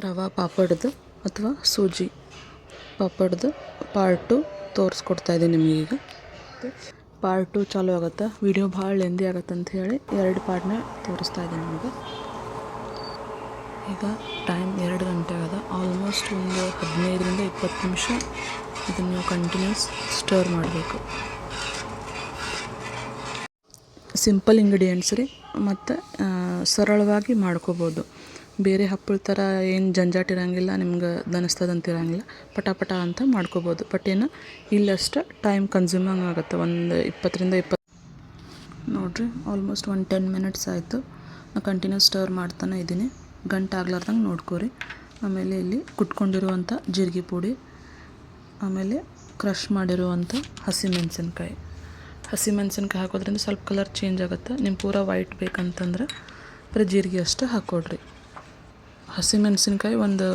ರವಾ ಪಾಪಡ್ದು ಅಥವಾ ಸೂಜಿ ಪಾಪಡ್ದು part to ತೋರಿಸ್ಕೊಡ್ತಾ ಇದ್ದೀನಿ ನಿಮಗೀಗ. ಪಾರ್ಟ್ ಟು ಚಾಲೂ ಆಗುತ್ತೆ? ವಿಡಿಯೋ ಭಾಳ ಲೆಂದಿ ಆಗತ್ತೆ ಅಂತ ಹೇಳಿ ಎರಡು ಪಾರ್ಟ್ನ ತೋರಿಸ್ತಾ ಇದ್ದೀನಿ ನಿಮಗೆ. ಈಗ ಟೈಮ್ ಎರಡು ಗಂಟೆ ಆಗಿದೆ. ಆಲ್ಮೋಸ್ಟ್ ಒಂದು ಹದಿನೈದರಿಂದ ಇಪ್ಪತ್ತು ನಿಮಿಷ ಇದನ್ನು ಕಂಟಿನ್ಯೂಸ್ ಸ್ಟರ್ ಮಾಡಬೇಕು. ಸಿಂಪಲ್ ಇಂಗ್ರೀಡಿಯೆಂಟ್ಸ್ ರೀ, ಮತ್ತು ಸರಳವಾಗಿ ಮಾಡ್ಕೋಬೋದು. ಬೇರೆ ಹಪ್ಪಳ ಥರ ಏನು ಜಂಜಾಟ ಇರೋಂಗಿಲ್ಲ, ನಿಮ್ಗೆ ದನಿಸ್ತದಂತ ಇರೋಂಗಿಲ್ಲ ಪಟ ಪಟ ಅಂತ ಮಾಡ್ಕೋಬೋದು. ಬಟ್ ಏನು, ಇಲ್ಲಷ್ಟು ಟೈಮ್ ಕನ್ಸ್ಯೂಮಿಂಗ್ ಆಗುತ್ತೆ. ಒಂದು ಇಪ್ಪತ್ತರಿಂದ ಇಪ್ಪತ್ತು ನೋಡಿರಿ ಆಲ್ಮೋಸ್ಟ್ ಒಂದು ಟೆನ್ ಮಿನಿಟ್ಸ್ ಆಯಿತು. ನಾನು ಕಂಟಿನ್ಯೂಸ್ ಸ್ಟರ್ ಮಾಡ್ತಾನೆ ಇದ್ದೀನಿ. ಗಂಟು ಆಗ್ಲಾರ್ದಂಗೆ ನೋಡ್ಕೋರಿ. ಆಮೇಲೆ ಇಲ್ಲಿ ಕುಟ್ಕೊಂಡಿರುವಂಥ ಜೀರಿಗೆ ಪುಡಿ, ಆಮೇಲೆ ಕ್ರಷ್ ಮಾಡಿರುವಂಥ ಹಸಿಮೆಣಸಿನ್ಕಾಯಿ. ಹಸಿಮೆಣಸಿನ್ಕಾಯಿ ಹಾಕೋದ್ರಿಂದ ಸ್ವಲ್ಪ ಕಲರ್ ಚೇಂಜ್ ಆಗುತ್ತೆ. ನಿಮ್ಮ ಪೂರ ವೈಟ್ ಬೇಕಂತಂದ್ರೆ ಬರೀ ಜೀರಿಗೆ ಅಷ್ಟು ಹಾಕ್ಕೊಡ್ರಿ ಹಸಿಮೆಣಸಿನ್ಕಾಯಿ ಒಂದು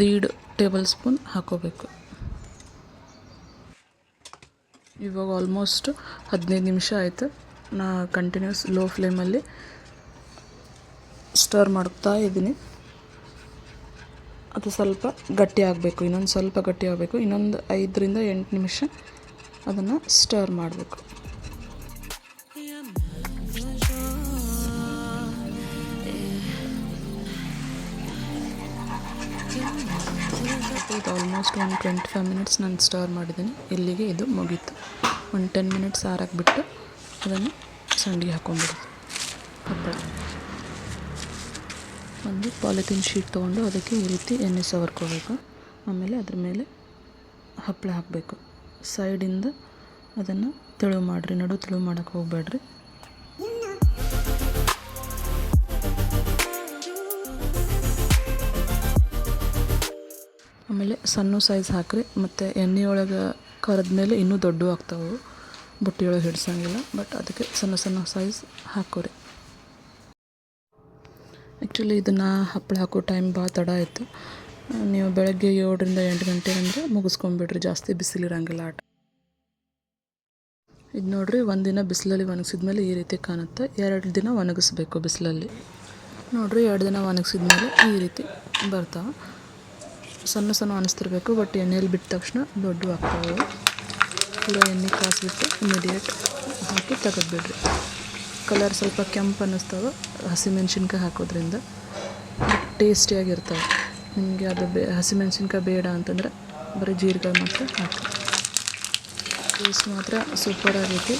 ದೀಡ್ ಟೇಬಲ್ ಸ್ಪೂನ್ ಹಾಕೋಬೇಕು. ಇವಾಗ ಆಲ್ಮೋಸ್ಟ್ ಹದಿನೈದು ನಿಮಿಷ ಆಯಿತು. ನಾ ಕಂಟಿನ್ಯೂಸ್ ಲೋ ಫ್ಲೇಮಲ್ಲಿ ಸ್ಟರ್ ಮಾಡ್ತಾ ಇದ್ದೀನಿ. ಅದು ಸ್ವಲ್ಪ ಗಟ್ಟಿ ಆಗಬೇಕು, ಇನ್ನೊಂದು ಸ್ವಲ್ಪ ಗಟ್ಟಿ ಆಗಬೇಕು, ಇನ್ನೊಂದು ಐದರಿಂದ ಎಂಟು ನಿಮಿಷ ಅದನ್ನು ಸ್ಟರ್ ಮಾಡಬೇಕು. ಇದು ಆಲ್ಮೋಸ್ಟ್ ಒಂದು ಟ್ವೆಂಟಿ ಫೈವ್ ಮಿನಿಟ್ಸ್ ನಾನು ಸ್ಟರ್ ಮಾಡಿದ್ದೀನಿ. ಇಲ್ಲಿಗೆ ಇದು ಮುಗೀತು. ಒಂದು ಟೆನ್ ಮಿನಿಟ್ಸ್ ಬಿಟ್ಟು ಅದನ್ನು ಸಂಡಿಗೆ ಹಾಕ್ಕೊಂಡ್ಬಿಡೋದು. ಹಪ್ಪಳ ಒಂದು ಪಾಲಿಥೀನ್ ಶೀಟ್ ತೊಗೊಂಡು ಅದಕ್ಕೆ ಈ ರೀತಿ ಎಣ್ಣೆ ಸವರ್ಕೋಬೇಕು. ಆಮೇಲೆ ಅದ್ರ ಮೇಲೆ ಹಪ್ಪಳ ಹಾಕಬೇಕು. ಸೈಡಿಂದ ಅದನ್ನು ತೆಳು ಮಾಡಿರಿ, ನಡು ತೆಳು ಮಾಡೋಕ್ಕೆ ಹೋಗಬೇಡ್ರಿ. ಸಣ್ಣ ಸೈಜ್ ಹಾಕಿರಿ, ಮತ್ತು ಎಣ್ಣೆ ಒಳಗೆ ಕರೆದ ಮೇಲೆ ಇನ್ನೂ ದೊಡ್ಡ ಆಗ್ತಾವೆ. ಬುಟ್ಟಿಯೊಳಗೆ ಹಿಡ್ಸಂಗಿಲ್ಲ ಬಟ್ ಅದಕ್ಕೆ ಸಣ್ಣ ಸಣ್ಣ ಸೈಜ್ ಹಾಕೋರಿ. ಆ್ಯಕ್ಚುಲಿ ಇದನ್ನು ಹಪ್ಪಳ ಹಾಕೋ ಟೈಮ್ ಭಾಳ ತಡ ಆಯಿತು. ನೀವು ಬೆಳಗ್ಗೆ ಏಳರಿಂದ ಎಂಟು ಗಂಟೆ ಅಂದರೆ ಮುಗಿಸ್ಕೊಂಬಿಡ್ರಿ, ಜಾಸ್ತಿ ಬಿಸಿಲಿರಂಗಿಲ್ಲ ಆಟ. ಇದು ನೋಡಿರಿ, ಒಂದಿನ ಬಿಸಿಲಲ್ಲಿ ಒಣಗಿಸಿದ್ಮೇಲೆ ಈ ರೀತಿ ಕಾಣುತ್ತೆ. ಎರಡು ದಿನ ಒಣಗಿಸ್ಬೇಕು ಬಿಸಿಲಲ್ಲಿ. ನೋಡಿರಿ, ಎರಡು ದಿನ ಒಣಗಿಸಿದ ಮೇಲೆ ಈ ರೀತಿ ಬರ್ತಾವೆ. ಸಣ್ಣ ಸಣ್ಣ ಅನಿಸ್ತಿರ್ಬೇಕು ಬಟ್ ಎಣ್ಣೆಯಲ್ಲಿ ಬಿಟ್ಟ ತಕ್ಷಣ ದೊಡ್ಡ ಆಗ್ತಾವೆ. ಪೂರ ಎಣ್ಣೆ ಕಾಸಿಬಿಟ್ಟು ಇಮಿಡಿಯೇಟ್ ಹಾಕಿ ತೆಗೆದ್ಬಿಡ್ರಿ. ಕಲರ್ ಸ್ವಲ್ಪ ಕೆಂಪು ಅನ್ನಿಸ್ತಾವೆ ಹಸಿಮೆಣ್ಸಿನ್ಕಾಯಿ ಹಾಕೋದ್ರಿಂದ. ಟೇಸ್ಟಿಯಾಗಿರ್ತಾವೆ ನಿಮಗೆ ಅದು ಬೇ, ಹಸಿಮೆಣ್ಸಿನ್ಕಾಯಿ ಬೇಡ ಅಂತಂದ್ರೆ ಬರೀ ಜೀರಿಗೆ ಮಾತ್ರ ಹಾಕಿ ಟೇಸ್ಟ್ ಮಾತ್ರ ಸೂಪರ್ ಆಗೈತಿ.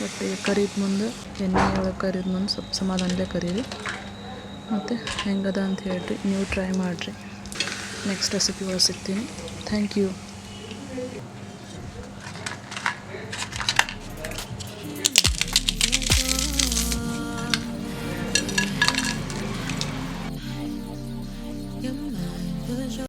ಬಟ್ ಕರಿದ ಮುಂದೆ, ಎಣ್ಣೆ ಒಳಗೆ ಕರಿದ ಮುಂದೆ ಸ್ವಲ್ಪ ಸಮಾಧಾನದೇ ಕರೀರಿ. ಮತ್ತು ಹೆಂಗದ ಅಂತ ಹೇಳಿರಿ, ನೀವು ಟ್ರೈ ಮಾಡಿರಿ. ನೆಕ್ಸ್ಟ್ ರೆಸಿಪಿ ಒಳಗೆ ಸಿಗ್ತೀನಿ ಥ್ಯಾಂಕ್ ಯು